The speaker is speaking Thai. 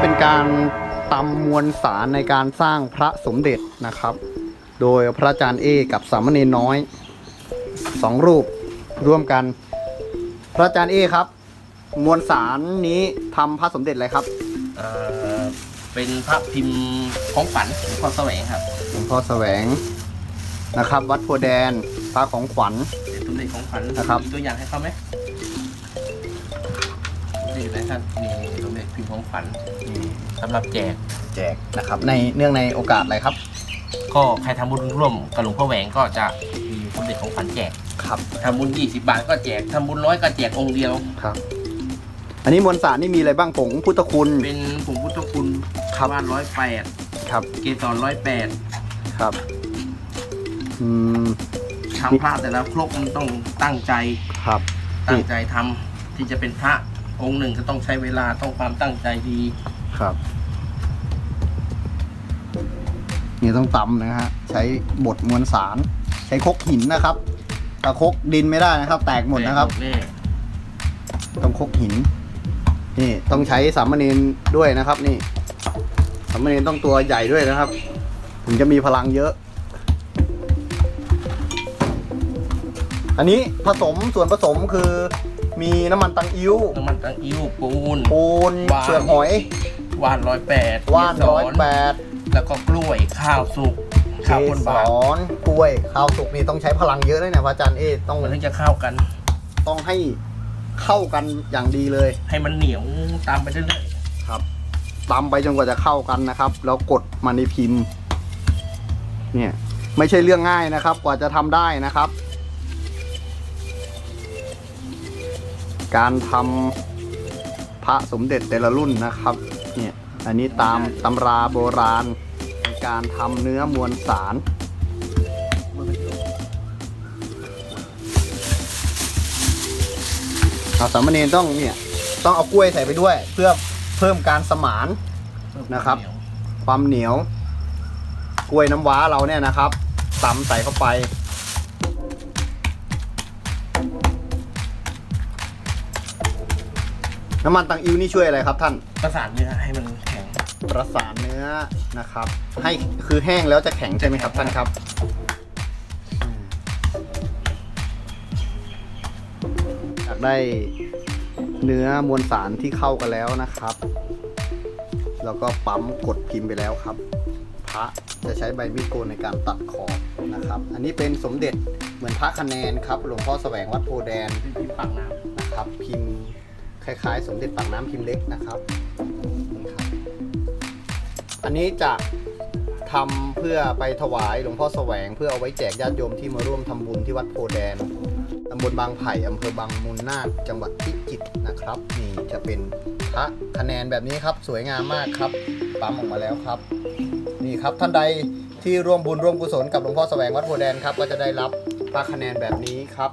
เป็นการตำมวลสารในการสร้างพระสมเด็จนะครับ โดยพระอาจารย์เอกับสามเณรน้อยสองรูปร่วมกัน พระอาจารย์เอครับ มวลสารนี้ทำพระสมเด็จอะไรครับเอ่อเป็นพระพิมพ์ของฝันหลวงพ่อแสวงครับหลวงพ่อแสวงนะครับ วัดโพธิ์แดนพระของขวัญ เป็นสมเด็จของฝันนะครับ มีตัวอย่างให้เขาไหม นี่นะครับนี่สมเด็จพิมพ์ของฝันสำหรับแจกแจกนะครับ ในเนื่องในโอกาสอะไรครับ ก็ใครทำบุญร่วมกับหลวงพ่อแหวงก็จะมีสมเด็จของฝันแจกครับทำบุญ 20 บาทก็แจกทำบุญร้อยก็แจกองค์เดียว ครับ อันนี้มวลสารนี่มีอะไรบ้างผงพุทธคุณ เป็นผงพุทธคุณครับ ว่านร้อยแปดครับเกสรร้อยแปดครับอืมทำพระแต่ละครกมันต้องตั้งใจครับตั้งใจทำที่จะเป็นพระ องค์หนึ่งก็ต้องใช้เวลาต้องความตั้งใจดีครับ นี่ต้องตำนะฮะ ใช้บดมวลสาร ใช้ครกหินนะครับถ้าครกดินไม่ได้นะครับ แตกหมดนะครับ แน่ต้องครกหิน นี่ต้องใช้สามเณรด้วยนะครับ นี่สามเณรต้องตัวใหญ่ด้วยนะครับ ถึงจะมีพลังเยอะ อันนี้ผสมส่วนผสมคือ มีน้ำมันตังอิ้วน้ำมันตังอิ้วปูน ปูนวางเปลือกหอยว่านร้อยแปดว่านร้อยแปดแล้วก็กล้วยข้าวสุกเกข้าวบนสบาทรกล้วยข้าวสุกนี่ต้องใช้พลังเยอะเลยนะพระอาจารย์เอต้องมันถึงจะเข้ากัน ต้องให้เข้ากันอย่างดีเลย ให้มันเหนียวตามไปเรื่อยครับตำไปจนกว่าจะเข้ากันนะครับ แล้วกดมาในพิมพ์ เนี่ย ไม่ใช่เรื่องง่ายนะครับ กว่าจะทำได้นะครับ การทำพระสมเด็จแต่ละรุ่นนะครับเนี่ยอันนี้ตามตำราโบราณในการทำเนื้อมวลสารเอาสามเณรต้องเนี่ยต้องเอากล้วยใส่ไปด้วย เพื่อเพิ่มการสมานๆนะครับเหนียวความเหนียว กล้วยน้ำว้าเราเนี่ยนะครับตำใส่เข้าไป น้ำมันตังอิ้วนี่ช่วยอะไรครับท่าน ประสานเนื้อให้มันแข็งประสานเนื้อนะครับ ให้คือแห้งแล้วจะแข็งใช่ไหมครับท่านครับอืมอยากได้เนื้อมวลสารที่เข้ากันแล้วนะครับ แล้วก็ปั๊มกดพิมพ์ไปแล้วครับ พระจะใช้ใบมีดโกนในการตัดขอบนะครับ อันนี้เป็นสมเด็จเหมือนพระคะแนนครับ หลวงพ่อแสวงวัดโพธิ์แดนเป็นพิมพ์ปากน้ำนะครับ พิมพ์ คล้ายๆ สมเด็จปากน้ำพิมพ์เล็กนะครับนี่ครับ อันนี้จะทำเพื่อไปถวายหลวงพ่อแสวง เพื่อเอาไว้แจกญาติโยมที่มาร่วมทำบุญที่วัดโพแดนตำบลบางไผ่อำเภอบางมูลนาคจังหวัดพิจิตรนะครับ นี่จะเป็นพระคะแนนแบบนี้ครับ สวยงามมากครับปั๊มออกมาแล้วครับ นี่ครับท่านใดที่ร่วมบุญร่วมกุศลกับหลวงพ่อแสวงวัดโพแดนครับ ก็จะได้รับพระคะแนนแบบนี้ครับ